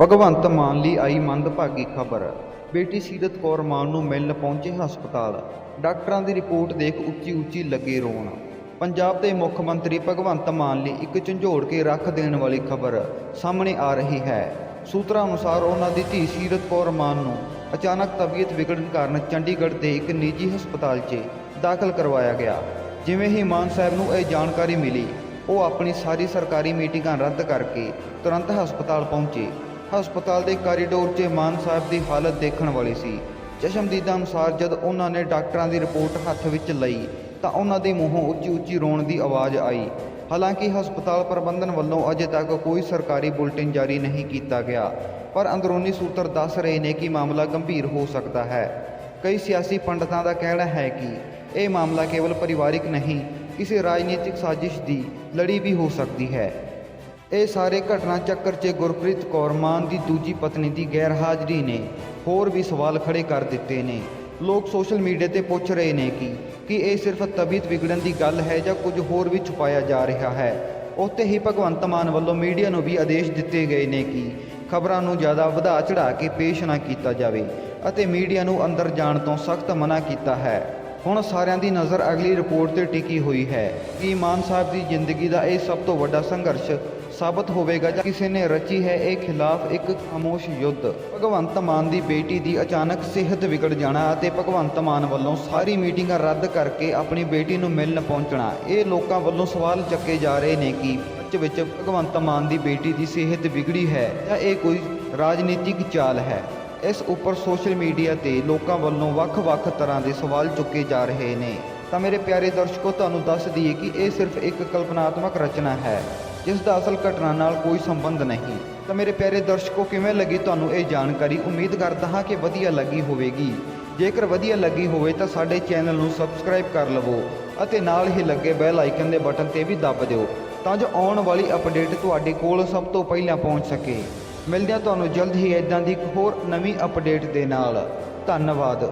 ਭਗਵੰਤ ਮਾਨ ਲਈ ਆਈ ਮੰਦਭਾਗੀ ਖਬਰ। ਬੇਟੀ ਸੀਰਤ ਕੌਰ ਮਾਨ ਨੂੰ ਮਿਲਣ ਪਹੁੰਚੇ ਹਸਪਤਾਲ। ਡਾਕਟਰਾਂ ਦੀ ਰਿਪੋਰਟ ਦੇਖ ਉੱਚੀ ਉੱਚੀ ਲੱਗੇ ਰੋਣ। ਪੰਜਾਬ ਦੇ ਮੁੱਖ ਮੰਤਰੀ ਭਗਵੰਤ ਮਾਨ ਲਈ ਇੱਕ ਝੰਜੋੜ ਕੇ ਰੱਖ ਦੇਣ ਵਾਲੀ ਖਬਰ ਸਾਹਮਣੇ ਆ ਰਹੀ ਹੈ। ਸੂਤਰਾਂ ਅਨੁਸਾਰ ਉਹਨਾਂ ਦੀ ਧੀ ਸੀਰਤ ਕੌਰ ਮਾਨ ਨੂੰ ਅਚਾਨਕ ਤਬੀਅਤ ਵਿਗੜਨ ਕਾਰਨ ਚੰਡੀਗੜ੍ਹ ਦੇ ਇੱਕ ਨਿੱਜੀ ਹਸਪਤਾਲ 'ਚ ਦਾਖਲ ਕਰਵਾਇਆ ਗਿਆ। ਜਿਵੇਂ ਹੀ ਮਾਨ ਸਾਹਿਬ ਨੂੰ ਇਹ ਜਾਣਕਾਰੀ ਮਿਲੀ, ਉਹ ਆਪਣੀ ਸਾਰੀ ਸਰਕਾਰੀ ਮੀਟਿੰਗਾਂ ਰੱਦ ਕਰਕੇ ਤੁਰੰਤ ਹਸਪਤਾਲ ਪਹੁੰਚੇ। ਹਸਪਤਾਲ ਦੇ ਕਾਰੀਡੋਰ 'ਚ ਮਾਨ ਸਾਹਿਬ ਦੀ ਹਾਲਤ ਦੇਖਣ ਵਾਲੀ ਸੀ। ਚਸ਼ਮਦੀਦਾਂ ਅਨੁਸਾਰ ਜਦ ਉਹਨਾਂ ਨੇ ਡਾਕਟਰਾਂ ਦੀ ਰਿਪੋਰਟ ਹੱਥ ਵਿੱਚ ਲਈ, ਤਾਂ ਉਹਨਾਂ ਦੇ ਮੂੰਹੋਂ ਉੱਚੀ ਉੱਚੀ ਰੋਣ ਦੀ ਆਵਾਜ਼ ਆਈ। ਹਾਲਾਂਕਿ ਹਸਪਤਾਲ ਪ੍ਰਬੰਧਨ ਵੱਲੋਂ ਅਜੇ ਤੱਕ ਕੋਈ ਸਰਕਾਰੀ ਬੁਲੇਟਿਨ ਜਾਰੀ ਨਹੀਂ ਕੀਤਾ ਗਿਆ, ਪਰ ਅੰਦਰੂਨੀ ਸੂਤਰ ਦੱਸ ਰਹੇ ਨੇ ਕਿ ਮਾਮਲਾ ਗੰਭੀਰ ਹੋ ਸਕਦਾ ਹੈ। ਕਈ ਸਿਆਸੀ ਪੰਡਤਾਂ ਦਾ ਕਹਿਣਾ ਹੈ ਕਿ ਇਹ ਮਾਮਲਾ ਕੇਵਲ ਪਰਿਵਾਰਿਕ ਨਹੀਂ, ਕਿਸੇ ਰਾਜਨੀਤਿਕ ਸਾਜ਼ਿਸ਼ ਦੀ ਲੜੀ ਵੀ ਹੋ ਸਕਦੀ ਹੈ। ਇਹ ਸਾਰੇ ਘਟਨਾ ਚੱਕਰ 'ਚ ਗੁਰਪ੍ਰੀਤ ਕੌਰ ਮਾਨ ਦੀ ਦੂਜੀ ਪਤਨੀ ਦੀ ਗੈਰ ਹਾਜ਼ਰੀ ਨੇ ਹੋਰ ਵੀ ਸਵਾਲ ਖੜੇ ਕਰ ਦਿੱਤੇ ਨੇ। ਲੋਕ ਸੋਸ਼ਲ ਮੀਡੀਆ ਤੇ ਪੁੱਛ ਰਹੇ ਨੇ ਕਿ ਕਿ ਇਹ ਸਿਰਫ ਤਬੀਅਤ ਵਿਗੜਨ ਦੀ ਗੱਲ ਹੈ ਜਾਂ ਕੁਝ ਹੋਰ ਵੀ ਛੁਪਾਇਆ ਜਾ ਰਿਹਾ ਹੈ? ਉੱਥੇ ਹੀ ਭਗਵੰਤ ਮਾਨ ਵੱਲੋਂ ਮੀਡੀਆ ਨੂੰ ਵੀ ਆਦੇਸ਼ ਦਿੱਤੇ ਗਏ ਨੇ ਕਿ ਖਬਰਾਂ ਨੂੰ ਜ਼ਿਆਦਾ ਵਧਾ ਚੜਾ ਕੇ ਪੇਸ਼ ਨਾ ਕੀਤਾ ਜਾਵੇ ਅਤੇ ਮੀਡੀਆ ਨੂੰ ਅੰਦਰ ਜਾਣ ਤੋਂ ਸਖਤ ਮਨਾ ਕੀਤਾ ਹੈ। ਹੁਣ ਸਾਰਿਆਂ ਦੀ ਨਜ਼ਰ ਅਗਲੀ ਰਿਪੋਰਟ ਤੇ ਟਿਕੀ ਹੋਈ ਹੈ ਕਿ ਮਾਨ ਸਾਹਿਬ ਦੀ ਜ਼ਿੰਦਗੀ ਦਾ ਇਹ ਸਭ ਤੋਂ ਵੱਡਾ ਸੰਘਰਸ਼ ਸਾਬਤ ਹੋਵੇਗਾ ਜਾਂ ਕਿਸੇ ਨੇ ਰਚੀ ਹੈ ਇਹ ਖਿਲਾਫ ਇੱਕ ਖਾਮੋਸ਼ ਯੁੱਧ। ਭਗਵੰਤ ਮਾਨ ਦੀ ਬੇਟੀ ਦੀ ਅਚਾਨਕ ਸਿਹਤ ਵਿਗੜ ਜਾਣਾ ਅਤੇ ਭਗਵੰਤ ਮਾਨ ਵੱਲੋਂ ਸਾਰੀ ਮੀਟਿੰਗਾਂ ਰੱਦ ਕਰਕੇ ਆਪਣੀ ਬੇਟੀ ਨੂੰ ਮਿਲਣ ਪਹੁੰਚਣਾ, ਇਹ ਲੋਕਾਂ ਵੱਲੋਂ ਸਵਾਲ ਚੱਕੇ ਜਾ ਰਹੇ ਨੇ ਕਿ ਸੱਚ ਵਿੱਚ ਭਗਵੰਤ ਮਾਨ ਦੀ ਬੇਟੀ ਦੀ ਸਿਹਤ ਵਿਗੜੀ ਹੈ ਜਾਂ ਇਹ ਕੋਈ ਰਾਜਨੀਤਿਕ ਚਾਲ ਹੈ? ਇਸ ਉੱਪਰ ਸੋਸ਼ਲ ਮੀਡੀਆ ਤੇ ਲੋਕਾਂ ਵੱਲੋਂ ਵੱਖ-ਵੱਖ ਤਰ੍ਹਾਂ ਦੇ ਸਵਾਲ ਚੁੱਕੇ ਜਾ ਰਹੇ ਨੇ। ਤਾਂ ਮੇਰੇ ਪਿਆਰੇ ਦਰਸ਼ਕੋ, ਤੁਹਾਨੂੰ ਦੱਸ ਦਈਏ ਕਿ ਇਹ ਸਿਰਫ ਇੱਕ ਕਲਪਨਾਤਮਕ ਰਚਨਾ ਹੈ। ਜਿਸ ਦਾ ਅਸਲ ਘਟਨਾ ਨਾਲ ਕੋਈ ਸੰਬੰਧ ਨਹੀਂ। ਤਾਂ ਮੇਰੇ ਪਿਆਰੇ ਦਰਸ਼ਕੋ, ਕਿਵੇਂ ਲੱਗੀ ਤੁਹਾਨੂੰ ਇਹ ਜਾਣਕਾਰੀ? ਉਮੀਦ ਕਰਦਾ ਹਾਂ ਕਿ ਵਧੀਆ ਲੱਗੀ ਹੋਵੇਗੀ। ਜੇਕਰ ਵਧੀਆ ਲੱਗੀ ਹੋਵੇ ਤਾਂ ਸਾਡੇ ਚੈਨਲ ਨੂੰ ਸਬਸਕ੍ਰਾਈਬ ਕਰ ਲਵੋ ਅਤੇ ਨਾਲ ਹੀ ਲੱਗੇ ਬੈਲ ਆਈਕਨ ਦੇ ਬਟਨ ਤੇ ਵੀ ਦੱਬ ਦਿਓ ਤਾਂ ਜੋ ਆਉਣ ਵਾਲੀ ਅਪਡੇਟ ਤੁਹਾਡੇ ਕੋਲ ਸਭ ਤੋਂ ਪਹਿਲਾਂ ਪਹੁੰਚ ਸਕੇ। ਮਿਲਦੇ ਹਾਂ ਤੁਹਾਨੂੰ ਜਲਦ ਹੀ ਇਦਾਂ ਦੀ ਇੱਕ ਹੋਰ ਨਵੀਂ ਅਪਡੇਟ ਦੇ ਨਾਲ। ਧੰਨਵਾਦ।